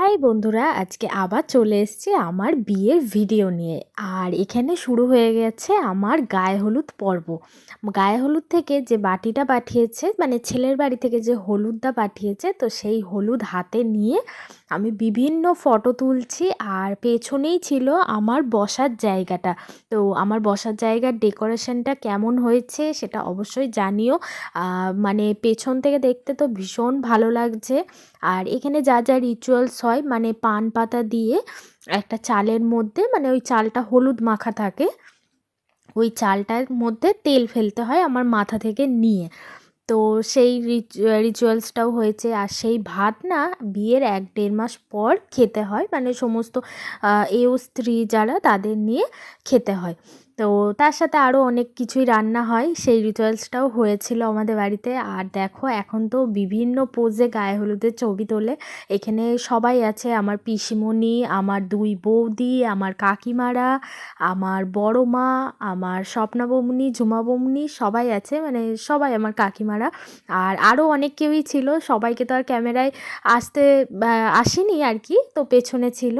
High বন্ধুরা, আজকে আবার চলে এসছে আমার বিয়ের ভিডিও নিয়ে। আর এখানে শুরু হয়ে গেছে আমার গায়ে হলুদ পর্ব। গায়ে হলুদ থেকে যে বাটিটা পাঠিয়েছে মানে ছেলের বাড়ি থেকে যে হলুদটা পাঠিয়েছে, তো সেই হলুদ হাতে নিয়ে আমি বিভিন্ন ফটো তুলছি আর পেছনেই ছিল আমার বসার জায়গাটা। তো আমার বসার জায়গার ডেকোরেশনটা কেমন হয়েছে সেটা অবশ্যই জানিও। মানে পেছন থেকে দেখতে তো ভীষণ ভালো লাগছে। আর এখানে যা যা রিচুয়ালস হয় মানে পান পাতা দিয়ে একটা চালের মধ্যে মানে ওই চালটা হলুদ মাখা থাকে, ওই চালটার মধ্যে তেল ফেলতে হয় আমার মাথা থেকে নিয়ে। তো সেই রিচুয়ালসটাও হয়েছে। আর সেই ভাত না বিয়ের এক দেড় মাস পর খেতে হয়। মানে সমস্ত এও স্ত্রী যারা তাদের নিয়ে খেতে হয়। তো তার সাথে আরও অনেক কিছুই রান্না হয়। সেই রিচুয়ালসটাও হয়েছিল আমাদের বাড়িতে। আর দেখো, এখন তো বিভিন্ন পোজে গায়ে হলুদের ছবি তোলে। এখানে সবাই আছে। আমার পিসিমণি, আমার দুই বৌদি, আমার কাকিমারা, আমার বড় মা, আমার স্বপ্না বৌমনি, ঝুমা বৌমনি, সবাই আছে। মানে সবাই আমার কাকিমারা। আর আরও অনেক কেউই ছিল। সবাইকে তো আর ক্যামেরায় আসতে আসেনি আর কি, তো পেছনে ছিল।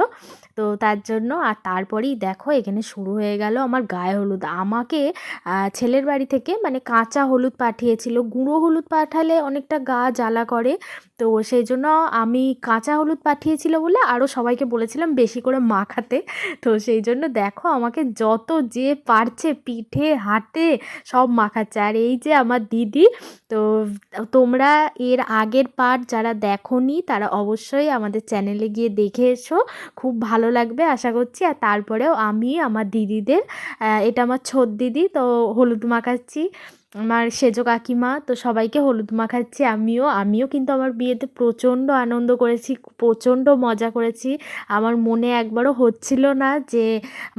তো তার জন্য। আর তারপরেই দেখো এখানে শুরু হয়ে গেল আমার গায়ে হলুদ। আমাকে ছেলের বাড়ি থেকে মানে কাঁচা হলুদ পাঠিয়েছিল। গুঁড়ো হলুদ পাঠালে অনেকটা গা জ্বালা করে। তো সেই জন্য আমি কাঁচা হলুদ পাঠিয়েছিল বলে আরও সবাইকে বলেছিলাম বেশি করে মাখাতে। তো সেই জন্য দেখো আমাকে যত যে পারছে পিঠে, হাতে সব মাখাচ্ছে। আর এই যে আমার দিদি, তো তোমরা এর আগের পার্ট যারা দেখনি তারা অবশ্যই আমাদের চ্যানেলে গিয়ে দেখে এসো। খুব ভালো লাগবে আশা করছি। আর তারপরেও আমি, আমার দিদিদের এটা আমার ছোট দিদি, তো হলুদ মাখাচ্ছি। আমার সেজো কাকিমা, তো সবাইকে হলুদ মাখাচ্ছি, আমিও আমিও কিন্তু আমার বিয়েতে প্রচণ্ড আনন্দ করেছি, প্রচণ্ড মজা করেছি। আমার মনে একবারও হচ্ছিল না যে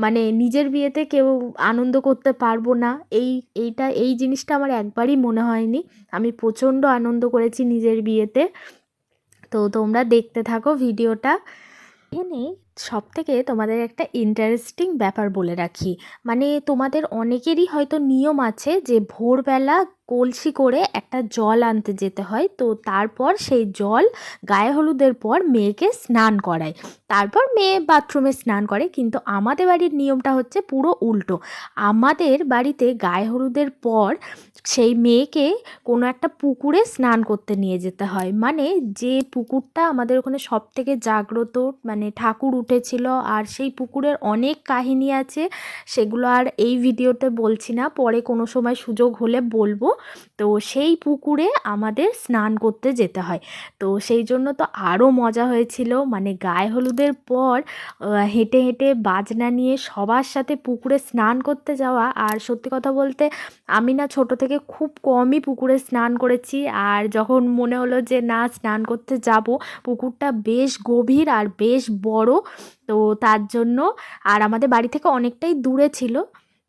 মানে নিজের বিয়েতে কেউ আনন্দ করতে পারব না। এই, এইটা, এই জিনিসটা আমার একবারই মনে হয়নি। আমি প্রচণ্ড আনন্দ করেছি নিজের বিয়েতে। তো তোমরা দেখতে থাকো ভিডিওটা। এখানে সব থেকে তোমাদের একটা ইন্টারেস্টিং ব্যাপার বলে রাখি। মানে তোমাদের অনেকেরই হয়তো নিয়ম আছে যে ভোরবেলা কলসি করে একটা জল আনতে যেতে হয়। তো তারপর সেই জল গায়ে হলুদের পর মেয়েকে স্নান করায়। তারপর মেয়ে বাথরুমে স্নান করে, কিন্তু আমাদের বাড়ির নিয়মটা হচ্ছে পুরো উল্টো। আমাদের বাড়িতে গায়ে হলুদের পর সেই মেয়েকে কোনো একটা পুকুরে স্নান করতে নিয়ে যেতে হয়। মানে যে পুকুরটা আমাদের ওখানে সব থেকে জাগ্রত মানে ঠাকুর উঠেছিল, আর সেই পুকুরের অনেক কাহিনী আছে, সেগুলো আর এই ভিডিওতে বলছি না। পরে কোনো সময় সুযোগ হলে বলব। তো সেই পুকুরে আমাদের স্নান করতে যেতে হয়। তো সেই জন্য তো আরও মজা হয়েছিল। মানে গায়ে হলুদের পর হেঁটে হেঁটে বাজনা নিয়ে সবার সাথে পুকুরে স্নান করতে যাওয়া। আর সত্যি কথা বলতে, আমি না ছোট থেকে খুব কমই পুকুরে স্নান করেছি। আর যখন মনে হলো যে না, স্নান করতে যাব, পুকুরটা বেশ গভীর আর বেশ বড়। তো তার জন্য, আর আমাদের বাড়ি থেকে অনেকটাই দূরে ছিল।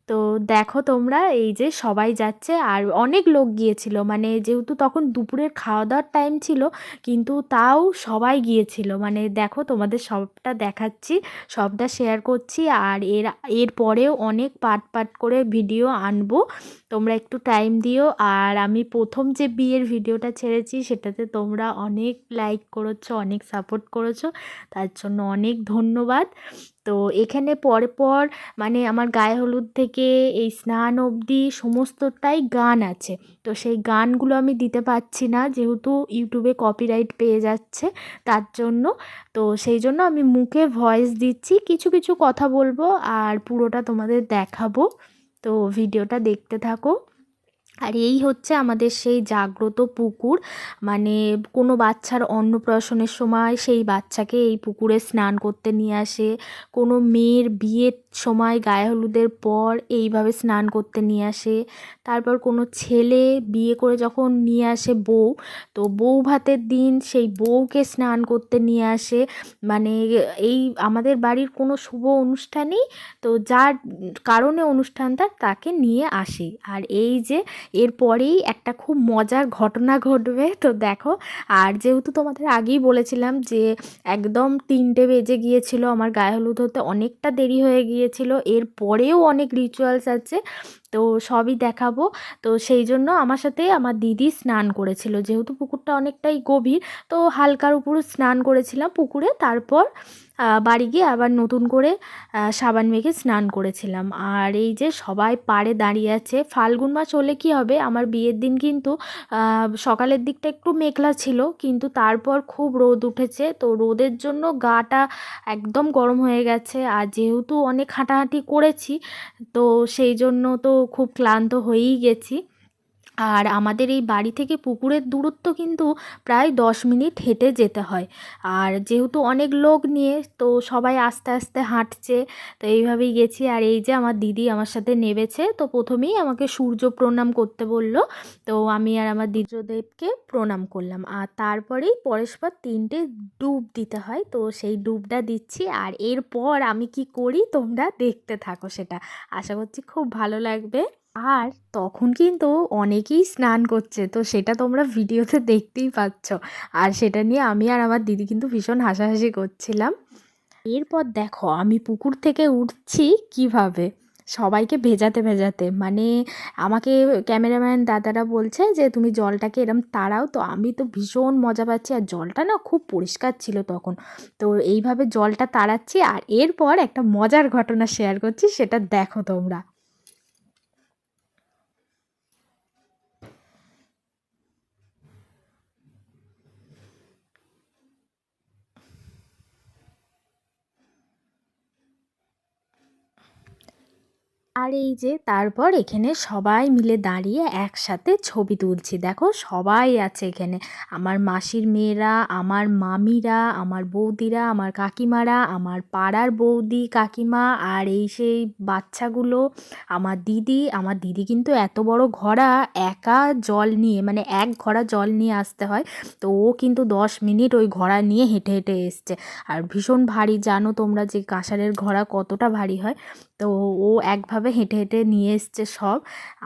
তো দেখো তোমরা, এই যে সবাই যাচ্ছে আর অনেক লোক গিয়েছিল। মানে যেহেতু তখন দুপুরের খাওয়া দাওয়ার টাইম ছিল, কিন্তু তাও সবাই গিয়েছিল। মানে দেখো তোমাদের সবটা দেখাচ্ছি, সবটা শেয়ার করছি আর এর এর পরেও অনেক পাট পাট করে ভিডিও আনব। তোমরা একটু টাইম দিও। আর আমি প্রথম যে বিয়ের ভিডিওটা ছেড়েছি, সেটাতে তোমরা অনেক লাইক করেছ, অনেক সাপোর্ট করেছ। তার জন্য অনেক ধন্যবাদ। তো এখানে পর পর মানে আমার গায়ে হলুদ থেকে এই স্নান অবধি সমস্তটাই গান আছে। তো সেই গানগুলো আমি দিতে পারছি না, যেহেতু ইউটিউবে কপিরাইট পেয়ে যাচ্ছে তার জন্য। তো সেই জন্য আমি মুখে ভয়েস দিচ্ছি। কিছু কিছু কথা বলব আর পুরোটা তোমাদের দেখাবো। তো ভিডিওটা দেখতে থাকো। আর এই হচ্ছে আমাদের সেই জাগ্রত পুকুর। মানে কোনো বাচ্চার অন্নপ্রাশনের সময় সেই বাচ্চাকে এই পুকুরে স্নান করতে নিয়ে আসে। কোনো মেয়ের বিয়ের সময় গায়ে হলুদের পর এইভাবে স্নান করতে নিয়ে আসে। তারপর কোনো ছেলে বিয়ে করে যখন নিয়ে আসে বউ, তো বউ ভাতের দিন সেই বউকে স্নান করতে নিয়ে আসে। মানে এই আমাদের বাড়ির কোনো শুভ অনুষ্ঠানই তো যার কারণে অনুষ্ঠানটা তাকে নিয়ে আসে। আর এই যে এরপরেই একটা খুব মজার ঘটনা ঘটবে, তো দেখো। আর যেহেতু তোমাদের আগেই বলেছিলাম যে একদম তিনটে বেজে গিয়েছিল, আমার গায়ে হলুদ হতে অনেকটা দেরি হয়ে গিয়ে গিয়েছিল এর পরেও অনেক রিচুয়ালস আছে, তো সবই দেখাবো। তো সেই জন্য আমার সাথে আমার দিদি স্নান করেছিল। যেহেতু পুকুরটা অনেকটাই গভীর, তো হালকার উপরে স্নান করেছিলাম পুকুরে। তারপর বাড়ি গিয়ে আবার নতুন করে সাবান মেখে স্নান করেছিলাম। আর এই যে সবাই পাড়ে দাঁড়িয়ে আছে, ফাল্গুন মাস হলে কী হবে? আমার বিয়ের দিন কিন্তু সকালের দিকটা একটু মেঘলা ছিল, কিন্তু তারপর খুব রোদ উঠেছে। তো রোদের জন্য গাটা একদম গরম হয়ে গেছে। আর যেহেতু অনেক হাঁটাহাঁটি করেছি, তো সেই জন্য তো খুব ক্লান্ত হয়েই গেছি। আর আমাদের এই বাড়ি থেকে পুকুরের দূরত্ব কিন্তু প্রায় দশ মিনিট হেঁটে যেতে হয়। আর যেহেতু অনেক লোক নিয়ে, তো সবাই আস্তে আস্তে হাঁটছে, তো এইভাবেই গেছি। আর এই যে আমার দিদি আমার সাথে নেবেছে তো প্রথমেই আমাকে সূর্য প্রণাম করতে বলল। তো আমি আর আমার দ্বিজদেবকে প্রণাম করলাম। আর তারপরেই পরস্পর তিনটে ডুব দিতে হয়, তো সেই ডুবটা দিচ্ছি। আর এরপর আমি কি করি, তোমরা দেখতে থাকো সেটা। আশা করছি খুব ভালো লাগবে। আর তখন কিন্তু অনেকেই স্নান করছে। তো সেটা তোমরা ভিডিওতে দেখতেই পাচ্ছ। আর সেটা নিয়ে আমি আর আমার দিদি কিন্তু ভীষণ হাসাহাসি করছিলাম। এরপর দেখো, আমি পুকুর থেকে উঠছি কীভাবে? সবাইকে ভেজাতে ভেজাতে। মানে আমাকে ক্যামেরাম্যান দাদারা বলছে যে, তুমি জলটাকে এরম তাড়াও। তো আমি তো ভীষণ মজা পাচ্ছি। আর জলটা না খুব পরিষ্কার ছিল তখন। তো এইভাবে জলটা তাড়াচ্ছি। আর এরপর একটা মজার ঘটনা শেয়ার করছি, সেটা দেখো তোমরা। আর এই যে তারপর এখানে সবাই মিলে দাঁড়িয়ে একসাথে ছবি তুলছি। দেখো সবাই আছে এখানে। আমার মাসির মেয়েরা, আমার মামিরা, আমার বৌদিরা, আমার কাকিমারা, আমার পাড়ার বৌদি, কাকিমা আর এই সেই বাচ্চাগুলো, আমার দিদি। আমার দিদি কিন্তু এত বড় ঘোড়া, একা জল নিয়ে মানে এক ঘোড়া জল নিয়ে আসতে হয়। তো ও কিন্তু দশ মিনিট ওই ঘোড়া নিয়ে হেঁটে হেঁটে এসছে। আর ভীষণ ভারী, জানো তোমরা যে কাঁসারের ঘোড়া কতটা ভারী হয়? তো ও একভাবে হেঁটে হেঁটে নিয়ে এসছে সব।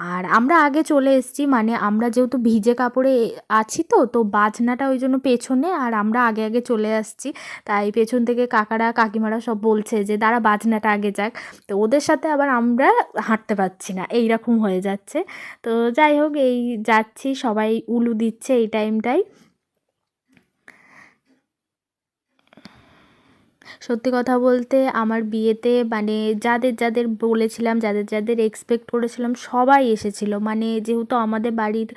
আর আমরা আগে চলে এসেছি মানে আমরা যেহেতু ভিজে কাপড়ে আছি তো তো বাজনাটা ওই জন্য পেছনে আর আমরা আগে আগে চলে আসছি। তাই পেছন থেকে কাকারা, কাকিমারা সব বলছে যে, দাঁড়া, বাজনাটা আগে যাক। তো ওদের সাথে আবার আমরা হাঁটতে পারছি না এই রকম হয়ে যাচ্ছে। তো যাই হোক, এই যাচ্ছি, সবাই উলু দিচ্ছে এই টাইমটাই সত্যি কথা বলতে আমার বিয়েতে মানে যাদের যাদের বলেছিলাম, যাদের যাদের এক্সপেক্ট করেছিলাম, সবাই এসেছিল। মানে যেহেতু আমাদের বাড়ির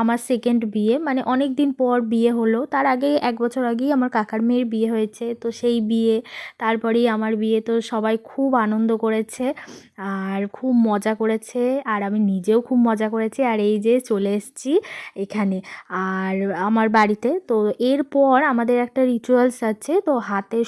আমার সেকেন্ড বিয়ে মানে অনেক দিন পর বিয়ে হলো। তার আগে এক বছর আগেই আমার কাকার মেয়ের বিয়ে হয়েছে। তো সেই বিয়ে, তারপরেই আমার বিয়ে, তো সবাই খুব আনন্দ করেছে আর খুব মজা করেছে। আর আমি নিজেও খুব মজা করেছি। আর এই যে চলে এসেছি এখানে। আর আমার বাড়িতে, তো এরপর আমাদের একটা রিচুয়ালস আছে। তো হাতে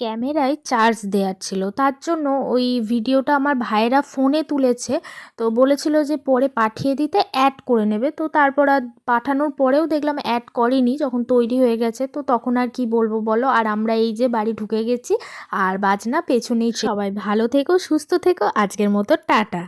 ক্যামেরায় চার্জ দেওয়ার ছিল। তার জন্য ওই ভিডিওটা আমার ভাইয়েরা ফোনে তুলেছে। তো বলেছিল যে পরে পাঠিয়ে দিতে অ্যাড করে নেবে। তো তারপর আর পাঠানোর পরেও দেখলাম অ্যাড করেনি, যখন তৈরি হয়ে গেছে। তো তখন আর কি বলব বলো? আর আমরা এই যে বাড়ি ঢুকে গেছি, আর বাজনা পেছনেই সবাই ভালো থেকো, সুস্থ থেকো। আজকের মতো টাটা।